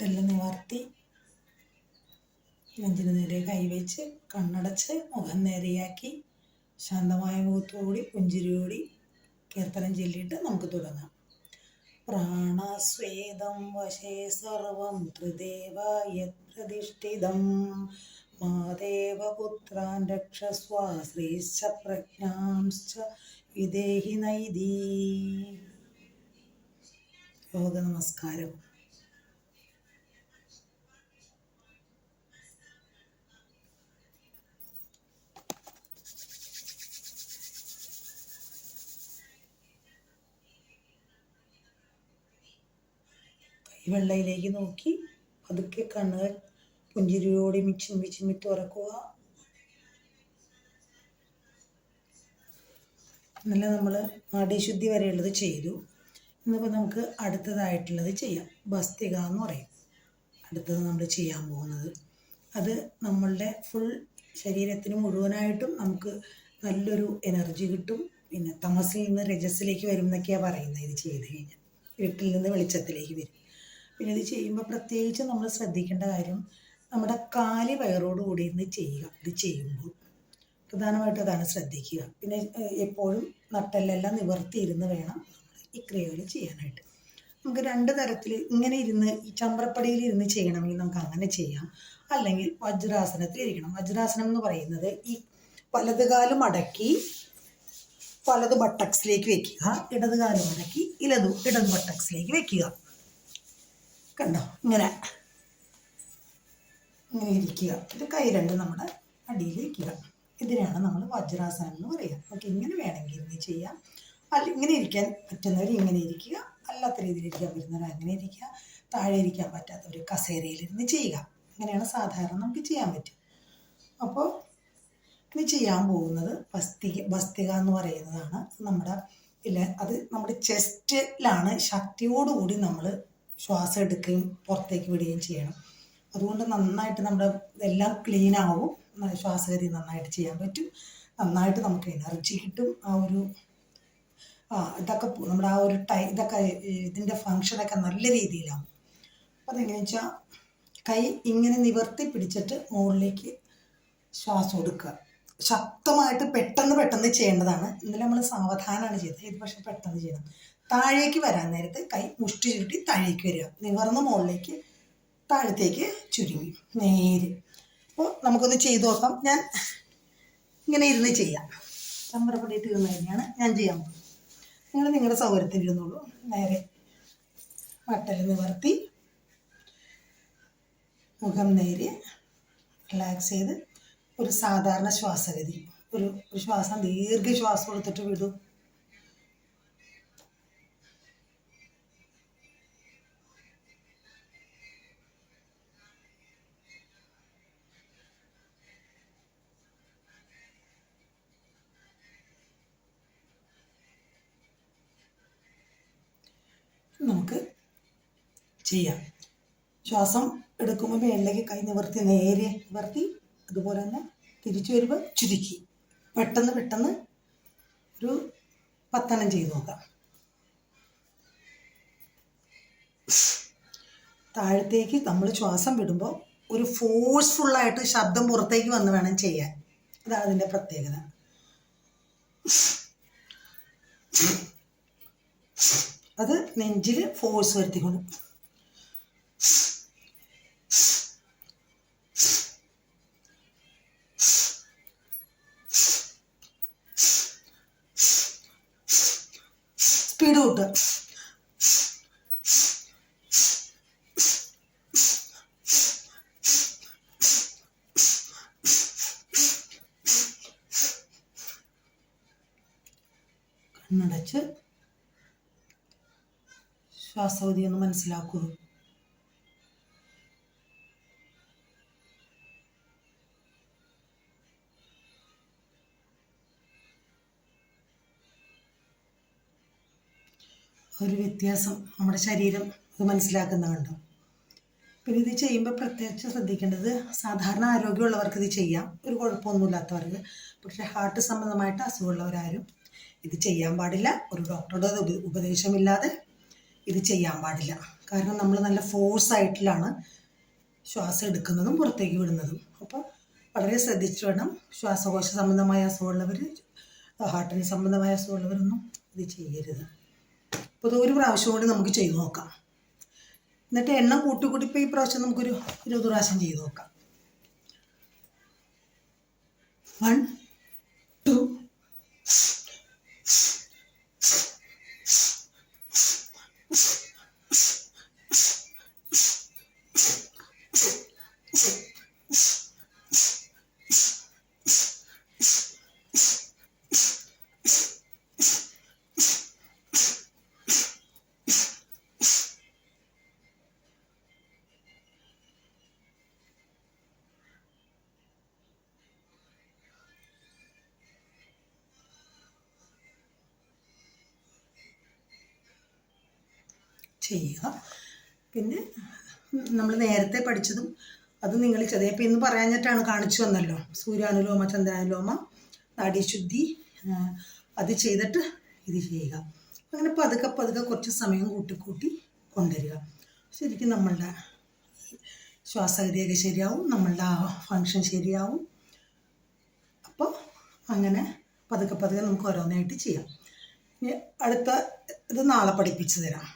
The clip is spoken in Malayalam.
നട്ടെല്ലാം നിവർത്തി നെഞ്ചിന് നേരെ കൈവച്ച് കണ്ണടച്ച് മുഖം നേരെയാക്കി ശാന്തമായ മുഖത്തോടി പുഞ്ചിരിയോടി കീർത്തനം ചൊല്ലിയിട്ട് നമുക്ക് തുടങ്ങാം. പ്രാണസ്വേദം വശേ സർവം ത്രിദേവായ പ്രതിഷ്ഠിതം. മാദേവപുത്രാൻ രക്ഷസ്വ ശ്രീശ്ച പ്രജ്ഞാംശ്ച വിദേഹി നൈതീ. യോഗ നമസ്കാരം കൈവെള്ളയിലേക്ക് നോക്കി പതുക്കെ കണ്ണുകൾ പുഞ്ചിരിയോടെ മിച്ചും ചിമ്മി തുറക്കുക. ഇന്നലെ നമ്മൾ നാഡീശുദ്ധി വരെയുള്ളത് ചെയ്തു. ഇന്നിപ്പോൾ നമുക്ക് അടുത്തതായിട്ടുള്ളത് ചെയ്യാം. ഭസ്തിക എന്ന് പറയും. അടുത്തത് നമ്മൾ ചെയ്യാൻ പോകുന്നത്. അത് നമ്മളുടെ ഫുൾ ശരീരത്തിന് മുഴുവനായിട്ടും നമുക്ക് നല്ലൊരു എനർജി കിട്ടും. പിന്നെ തമസിൽ നിന്ന് രജസിലേക്ക് വരും എന്നൊക്കെയാണ് പറയുന്നത് ഇത് ചെയ്ത് കഴിഞ്ഞാൽ. വീട്ടിൽ നിന്ന് വെളിച്ചത്തിലേക്ക് വരും. പിന്നെ ഇത് ചെയ്യുമ്പോൾ പ്രത്യേകിച്ച് നമ്മൾ ശ്രദ്ധിക്കേണ്ട കാര്യം നമ്മുടെ കാൽ വയറോട് കൂടി ഇരുന്ന് ചെയ്യുക. ഇത് ചെയ്യുമ്പോൾ പ്രധാനമായിട്ടും അതാണ് ശ്രദ്ധിക്കുക. പിന്നെ എപ്പോഴും നട്ടെല്ലെല്ലാം നിവർത്തിയിരുന്ന് വേണം ഈ ക്രിയകൾ ചെയ്യാനായിട്ട്. നമുക്ക് രണ്ട് തരത്തിൽ ഇങ്ങനെ ഇരുന്ന് ഈ ചമ്പ്രപ്പടിയിൽ ഇരുന്ന് ചെയ്യണമെങ്കിൽ നമുക്ക് അങ്ങനെ ചെയ്യാം. അല്ലെങ്കിൽ വജ്രാസനത്തിൽ ഇരിക്കണം. വജ്രാസനം എന്ന് പറയുന്നത് ഈ വലത് കാലം അടക്കി വലത് ബട്ടക്സിലേക്ക് വെക്കുക. ഇടത് കാലം അടക്കി ഇലതു ഇടത് ബട്ടക്സിലേക്ക് വെക്കുക. കണ്ടോ? ഇങ്ങനെ. ഇങ്ങനെ ഇരിക്കുക. ഇത് കൈ രണ്ട് നമ്മുടെ അടിയിൽ ഇരിക്കുക ഇതിനാണ് നമ്മൾ വജ്രാസനം എന്ന് പറയുക. നമുക്ക് ഇങ്ങനെ വേണമെങ്കിൽ ഇങ്ങനെ ചെയ്യാം. അല്ല ഇങ്ങനെ ഇരിക്കാൻ പറ്റുന്നവർ ഇങ്ങനെ ഇരിക്കുക. അല്ലാത്ത രീതിയിൽ ഇരിക്കാൻ പറ്റുന്നവർ അങ്ങനെ ഇരിക്കുക. താഴെ ഇരിക്കാൻ പറ്റാത്തവർ കസേരയിലിരുന്ന് ചെയ്യുക. അങ്ങനെയാണ് സാധാരണ നമുക്ക് ചെയ്യാൻ പറ്റും അപ്പോൾ ഇനി ചെയ്യാൻ പോകുന്നത് ഭസ്തിക ഭസ്തിക എന്ന് പറയുന്നതാണ്. നമ്മുടെ ഇല്ല അത് നമ്മുടെ ചെസ്റ്റിലാണ് ശക്തിയോടുകൂടി നമ്മൾ ശ്വാസം എടുക്കുകയും പുറത്തേക്ക് വിടുകയും ചെയ്യണം. അതുകൊണ്ട് നന്നായിട്ട് നമ്മുടെ എല്ലാം ക്ലീൻ ആവും. ശ്വാസഗതി നന്നായിട്ട് ചെയ്യാൻ പറ്റും. നന്നായിട്ട് നമുക്ക് എനർജി കിട്ടും. ആ ഒരു ആ ഇതൊക്കെ നമ്മുടെ ആ ഒരു ടൈ ഇതൊക്കെ ഇതിന്റെ ഫങ്ഷനൊക്കെ നല്ല രീതിയിലാവും. അപ്പോൾ അതെങ്ങനെയാ വെച്ചാൽ കൈ ഇങ്ങനെ നിവർത്തി പിടിച്ചിട്ട് മുകളിലേക്ക് ശ്വാസം എടുക്കുക. ശക്തമായിട്ട് പെട്ടെന്ന് പെട്ടെന്ന് ചെയ്യേണ്ടതാണ്. ഇന്നലെ നമ്മൾ സാവധാനമാണ് ചെയ്തത്. ഇത് പക്ഷേ പെട്ടെന്ന് ചെയ്യണം. താഴേക്ക് വരാൻ നേരത്ത് കൈ മുഷ്ടി ചുരുട്ടി താഴേക്ക് വരിക. നിവർന്ന് മുകളിലേക്ക് താഴത്തേക്ക് ചുരുങ്ങി. നേര്. അപ്പോൾ നമുക്കൊന്ന് ചെയ്തു നോക്കാം. ഞാൻ ഇങ്ങനെ ഇരുന്ന് ചെയ്യാം. ചമ്പറപ്പടിയിട്ട് ഇരുന്ന് തന്നെയാണ് ഞാൻ ചെയ്യാൻ പോകുന്നത്. നിങ്ങൾ നിങ്ങളുടെ സൗകര്യത്തിൽ ഇരുന്നോളൂ. നേരെ വട്ടൽ നിവർത്തി. മുഖം നേര്. റിലാക്സ് ചെയ്ത് ഒരു സാധാരണ ശ്വാസഗതി. ഒരു ശ്വാസം ദീർഘശ്വാസം എടുത്തിട്ട് വിടൂ. നമുക്ക് ചെയ്യാം. ശ്വാസം എടുക്കുമ്പോൾ മേലിലേക്ക് കൈ നിവർത്തി നേരെ നിവർത്തി അതുപോലെ തന്നെ തിരിച്ചു വരുമ്പോൾ ചുരുക്കി. പെട്ടെന്ന് പെട്ടെന്ന് ഒരു പത്തനം ചെയ്ത് നോക്കാം. താഴത്തേക്ക് നമ്മൾ ശ്വാസം വിടുമ്പോൾ ഒരു ഫോഴ്സ്ഫുള്ളായിട്ട് ശബ്ദം പുറത്തേക്ക് വന്ന് വേണം ചെയ്യാൻ. അതാണ് അതിന്റെ പ്രത്യേകത. അത് നെഞ്ചിൽ ഫോഴ്സ് വരുത്തിക്കൊണ്ട് സ്പീഡ് കൂട്ടുക. കണ്ണടച്ച് ശ്വാസഗതി ഒന്ന് മനസ്സിലാക്കൂ. ഒരു വ്യത്യാസം നമ്മുടെ ശരീരം ഇത് മനസ്സിലാക്കുന്ന കണ്ടു. പിന്നെ ഇത് ചെയ്യുമ്പോൾ പ്രത്യേകിച്ച് ശ്രദ്ധിക്കേണ്ടത് സാധാരണ ആരോഗ്യമുള്ളവർക്ക് ഇത് ചെയ്യാം. ഒരു കുഴപ്പമൊന്നുമില്ലാത്തവർക്ക്. പക്ഷേ ഹാർട്ട് സംബന്ധമായിട്ട് അസുഖമുള്ളവരാരും ഇത് ചെയ്യാൻ പാടില്ല. ഒരു ഡോക്ടറുടെ ഉപദേശമില്ലാതെ ഇത് ചെയ്യാൻ പാടില്ല. കാരണം നമ്മൾ നല്ല ഫോഴ്സ് ആയിട്ടിലാണ് ശ്വാസം എടുക്കുന്നതും പുറത്തേക്ക് വിടുന്നതും. അപ്പോൾ വളരെ ശ്രദ്ധിച്ചു വേണം ശ്വാസകോശ സംബന്ധമായ അസുഖമുള്ളവർ ഹാർട്ടിന് സംബന്ധമായ അസുഖമുള്ളവരൊന്നും ഇത് ചെയ്യരുത്. അപ്പോൾ ഒരു പ്രാവശ്യം കൂടി നമുക്ക് ചെയ്തു നോക്കാം. എന്നിട്ട് എണ്ണം കൂട്ടി കൂട്ടി ഈ പ്രാവശ്യം നമുക്കൊരു ഇരുപത് പ്രാവശ്യം ചെയ്തു നോക്കാം. വൺ ചെയ്യുക. പിന്നെ നമ്മൾ നേരത്തെ പഠിച്ചതും അത് നിങ്ങൾ ചെയ്തത് ഇപ്പം ഇന്ന് പറയാഞ്ഞിട്ടാണ് കാണിച്ചു വന്നല്ലോ സൂര്യാനുലോമ ചന്ദ്രാനുലോമ നാഡീശുദ്ധി ആ, അത് ചെയ്തിട്ട് ഇത് ചെയ്യുക. അങ്ങനെ പതുക്കെ പതുക്കെ കുറച്ച് സമയം കൂട്ടിക്കൂട്ടി കൂട്ടി കൊണ്ടുവരിക. ശരിക്കും നമ്മളുടെ ശ്വാസഗതിയൊക്കെ ശരിയാവും നമ്മളുടെ ആ ഫങ്ഷൻ ശരിയാവും. അപ്പോൾ അങ്ങനെ പതുക്കെ പതുക്കെ നമുക്ക് ഓരോന്നായിട്ട് ചെയ്യാം. ഇനി അടുത്ത ഇത് നാളെ പഠിപ്പിച്ചു തരാം.